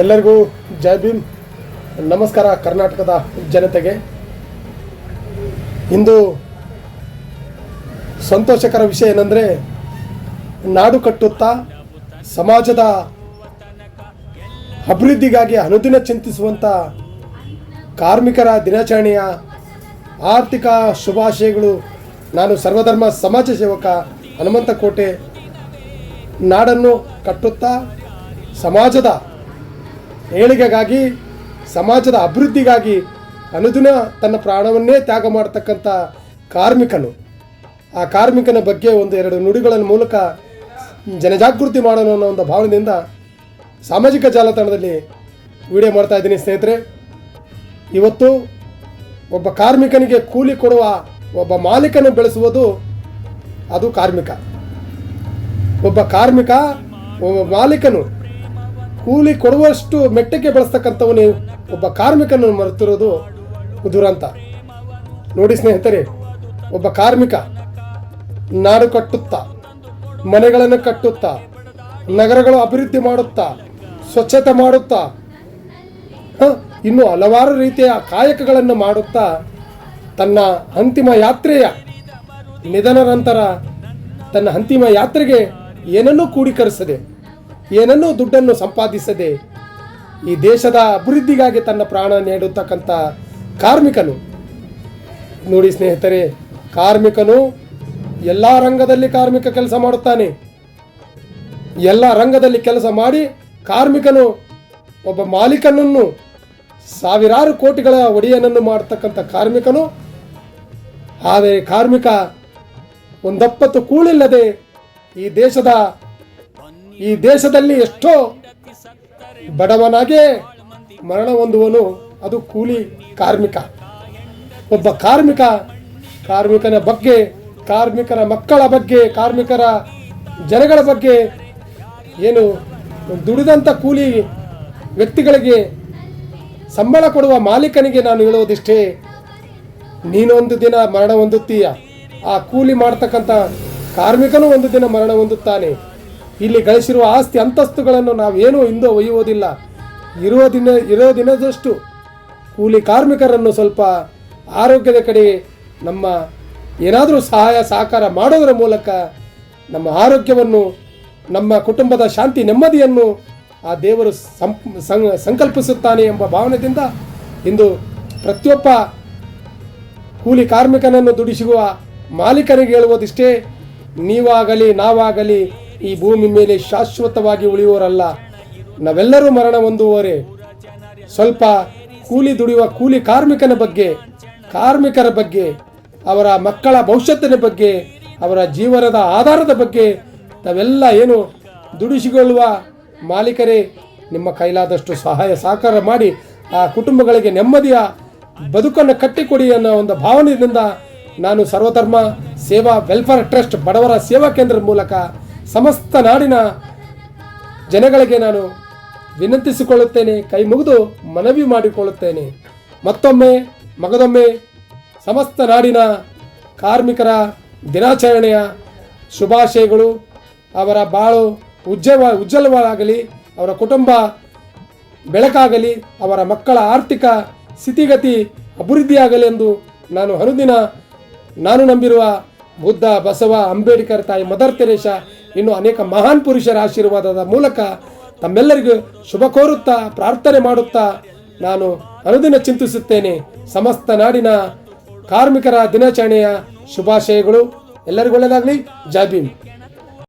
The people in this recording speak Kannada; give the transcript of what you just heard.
ಎಲ್ಲರಿಗೂ ಜೈ ಭೀಮ್. ನಮಸ್ಕಾರ ಕರ್ನಾಟಕದ ಜನತೆಗೆ. ಇಂದು ಸಂತೋಷಕರ ವಿಷಯ ಏನಂದರೆ, ನಾಡು ಕಟ್ಟುತ್ತಾ ಸಮಾಜದ ಅಭಿವೃದ್ಧಿಗಾಗಿ ಅನುದಿನ ಚಿಂತಿಸುವಂಥ ಕಾರ್ಮಿಕರ ದಿನಾಚರಣೆಯ ಆರ್ಥಿಕ ಶುಭಾಶಯಗಳು. ನಾನು ಸರ್ವಧರ್ಮ ಸಮಾಜ ಸೇವಕ ಹನುಮಂತ ಕೋಟೆ ನಾಡನ್ನು ಕಟ್ಟುತ್ತಾ ಸಮಾಜದ ಏಳಿಗೆಗಾಗಿ, ಸಮಾಜದ ಅಭಿವೃದ್ಧಿಗಾಗಿ ಅನುದಿನ ತನ್ನ ಪ್ರಾಣವನ್ನೇ ತ್ಯಾಗ ಮಾಡತಕ್ಕಂಥ ಕಾರ್ಮಿಕನು. ಆ ಕಾರ್ಮಿಕನ ಬಗ್ಗೆ ಒಂದು ಎರಡು ನುಡಿಗಳ ಮೂಲಕ ಜನಜಾಗೃತಿ ಮಾಡೋಣ ಅನ್ನೋ ಒಂದು ಭಾವನೆಯಿಂದ ಸಾಮಾಜಿಕ ಜಾಲತಾಣದಲ್ಲಿ ವಿಡಿಯೋ ಮಾಡ್ತಾ ಇದ್ದೀನಿ ಸ್ನೇಹಿತರೆ. ಇವತ್ತು ಒಬ್ಬ ಕಾರ್ಮಿಕನಿಗೆ ಕೂಲಿ ಕೊಡುವ ಒಬ್ಬ ಮಾಲೀಕನ ಬೆಳೆಸುವುದು ಅದು ಕಾರ್ಮಿಕ. ಒಬ್ಬ ಕಾರ್ಮಿಕ, ಒಬ್ಬ ಮಾಲೀಕನು ಕೂಲಿ ಕೊಡುವಷ್ಟು ಮೆಟ್ಟಕ್ಕೆ ಬಳಸ್ತಕ್ಕಂಥವನೇ ಒಬ್ಬ ಕಾರ್ಮಿಕನನ್ನು ಮರೆತಿರೋದು ದುರಂತ ನೋಡಿ ಸ್ನೇಹಿತರೆ, ಒಬ್ಬ ಕಾರ್ಮಿಕ ನಾಡು ಕಟ್ಟುತ್ತಾ, ಮನೆಗಳನ್ನು ಕಟ್ಟುತ್ತಾ, ನಗರಗಳು ಅಭಿವೃದ್ಧಿ ಮಾಡುತ್ತಾ, ಸ್ವಚ್ಛತೆ ಮಾಡುತ್ತಾ ಇನ್ನೂ ಇನ್ನು ಹಲವಾರು ರೀತಿಯ ಕಾಯಕಗಳನ್ನು ಮಾಡುತ್ತಾ ತನ್ನ ಅಂತಿಮ ಯಾತ್ರೆಯ ನಿಧನ ನಂತರ ತನ್ನ ಅಂತಿಮ ಯಾತ್ರೆಗೆ ಏನನ್ನೂ ಕೂಡಿಕರಿಸದೆ ಏನನ್ನೂ ದುಡ್ಡನ್ನು ಸಂಪಾದಿಸದೆ ಈ ದೇಶದ ಅಭಿವೃದ್ಧಿಗಾಗಿ ತನ್ನ ಪ್ರಾಣ ನೀಡುತ್ತಕ್ಕಂಥ ಕಾರ್ಮಿಕನು. ನೋಡಿ ಸ್ನೇಹಿತರೆ, ಕಾರ್ಮಿಕನು ಎಲ್ಲ ರಂಗದಲ್ಲಿ ಕಾರ್ಮಿಕ ಕೆಲಸ ಮಾಡುತ್ತಾನೆ. ಎಲ್ಲ ರಂಗದಲ್ಲಿ ಕೆಲಸ ಮಾಡಿ ಕಾರ್ಮಿಕನು ಒಬ್ಬ ಮಾಲೀಕನನ್ನು, ಸಾವಿರಾರು ಕೋಟಿಗಳ ಒಡೆಯನನ್ನು ಮಾಡತಕ್ಕಂಥ ಕಾರ್ಮಿಕನು. ಆದರೆ ಕಾರ್ಮಿಕ ಒಂದಪ್ಪತ್ತು ಕೂಳಿಲ್ಲದೆ ಈ ದೇಶದ ಈ ದೇಶದಲ್ಲಿ ಎಷ್ಟೋ ಬಡವನಾಗೇ ಮರಣ ಹೊಂದುವನು. ಅದು ಕೂಲಿ ಕಾರ್ಮಿಕ. ಒಬ್ಬ ಕಾರ್ಮಿಕ ಕಾರ್ಮಿಕನ ಬಗ್ಗೆ ಕಾರ್ಮಿಕರ ಮಕ್ಕಳ ಬಗ್ಗೆ, ಕಾರ್ಮಿಕರ ಜನಗಳ ಬಗ್ಗೆ ಏನು ದುಡಿದಂಥ ಕೂಲಿ ವ್ಯಕ್ತಿಗಳಿಗೆ ಸಂಬಳ ಕೊಡುವ ಮಾಲೀಕನಿಗೆ ನಾನು ಹೇಳುವುದಿಷ್ಟೇ. ನೀನೊಂದು ದಿನ ಮರಣ ಹೊಂದುತ್ತೀಯ. ಆ ಕೂಲಿ ಮಾಡ್ತಕ್ಕಂಥ ಕಾರ್ಮಿಕನು ಒಂದು ದಿನ ಮರಣ ಹೊಂದುತ್ತಾನೆ. ಇಲ್ಲಿ ಗಳಿಸಿರುವ ಆಸ್ತಿ ಅಂತಸ್ತುಗಳನ್ನು ನಾವೇನೂ ಹಿಂದೆ ಒಯ್ಯುವುದಿಲ್ಲ. ಇರುವ ದಿನ ಇರೋ ದಿನದಷ್ಟು ಕೂಲಿ ಕಾರ್ಮಿಕರನ್ನು ಸ್ವಲ್ಪ ಆರೋಗ್ಯದ ಕಡೆ ನಮ್ಮ ಏನಾದರೂ ಸಹಾಯ, ಸಹಕಾರ ಮಾಡೋದರ ಮೂಲಕ ನಮ್ಮ ಆರೋಗ್ಯವನ್ನು, ನಮ್ಮ ಕುಟುಂಬದ ಶಾಂತಿ, ನೆಮ್ಮದಿಯನ್ನು ಆ ದೇವರು ಸಂಕಲ್ಪಿಸುತ್ತಾನೆ ಎಂಬ ಭಾವನೆಯಿಂದ ಇಂದು ಪ್ರತಿಯೊಬ್ಬ ಕೂಲಿ ಕಾರ್ಮಿಕನನ್ನು ದುಡಿಸುವ ಮಾಲೀಕರಿಗೆ ಹೇಳುವುದಿಷ್ಟೇ, ನೀವಾಗಲಿ, ನಾವಾಗಲಿ ಈ ಭೂಮಿ ಮೇಲೆ ಶಾಶ್ವತವಾಗಿ ಉಳಿಯುವರಲ್ಲ ನಾವೆಲ್ಲರೂ ಮರಣ ಹೊಂದುವರೆ ಸ್ವಲ್ಪ ಕೂಲಿ ದುಡಿಯುವ ಕೂಲಿ ಕಾರ್ಮಿಕನ ಬಗ್ಗೆ, ಕಾರ್ಮಿಕರ ಬಗ್ಗೆ, ಅವರ ಮಕ್ಕಳ ಭವಿಷ್ಯತ್ತಿನ ಬಗ್ಗೆ, ಅವರ ಜೀವನದ ಆಧಾರದ ಬಗ್ಗೆ ತಾವೆಲ್ಲ ಏನು ದುಡಿಸಿಕೊಳ್ಳುವ ಮಾಲೀಕರೇ, ನಿಮ್ಮ ಕೈಲಾದಷ್ಟು ಸಹಾಯ ಸಹಕಾರ ಮಾಡಿ ಆ ಕುಟುಂಬಗಳಿಗೆ ನೆಮ್ಮದಿಯ ಬದುಕನ್ನು ಕಟ್ಟಿಕೊಡಿ ಅನ್ನೋ ಒಂದು ಭಾವನೆಯಿಂದ ನಾನು ಸರ್ವಧರ್ಮ ಸೇವಾ ವೆಲ್ಫೇರ್ ಟ್ರಸ್ಟ್ ಬಡವರ ಸೇವಾ ಕೇಂದ್ರದ ಮೂಲಕ ಸಮಸ್ತ ನಾಡಿನ ಜನಗಳಿಗೆ ನಾನು ವಿನಂತಿಸಿಕೊಳ್ಳುತ್ತೇನೆ, ಕೈ ಮುಗಿದು ಮನವಿ ಮಾಡಿಕೊಳ್ಳುತ್ತೇನೆ. ಮತ್ತೊಮ್ಮೆ, ಮಗದೊಮ್ಮೆ, ಸಮಸ್ತ ನಾಡಿನ ಕಾರ್ಮಿಕರ ದಿನಾಚರಣೆಯ ಶುಭಾಶಯಗಳು. ಅವರ ಬಾಳು ಉಜ್ಜವ ಉಜ್ವಲವಾಗಲಿ ಅವರ ಕುಟುಂಬ ಬೆಳಕಾಗಲಿ, ಅವರ ಮಕ್ಕಳ ಆರ್ಥಿಕ ಸ್ಥಿತಿಗತಿ ಅಭಿವೃದ್ಧಿಯಾಗಲಿ ಎಂದು ನಾನು ಅನುದಿನ ನಾನು ನಂಬಿರುವ ಬುದ್ಧ ಬಸವ ಅಂಬೇಡ್ಕರ್ ತಾಯಿ ಮದರ್ ತೆರೇಸಾ ಇನ್ನು ಅನೇಕ ಮಹಾನ್ ಪುರುಷರ ಆಶೀರ್ವಾದದ ಮೂಲಕ ತಮ್ಮೆಲ್ಲರಿಗೂ ಶುಭ ಕೋರುತ್ತಾ, ಪ್ರಾರ್ಥನೆ ಮಾಡುತ್ತಾ ನಾನು ಅನುದಿನ ಚಿಂತಿಸುತ್ತೇನೆ. ಸಮಸ್ತ ನಾಡಿನ ಕಾರ್ಮಿಕರ ದಿನಾಚರಣೆಯ ಶುಭಾಶಯಗಳು. ಎಲ್ಲರಿಗೂ ಒಳ್ಳೆಯದಾಗಲಿ. ಜೈ ಭೀಮ್.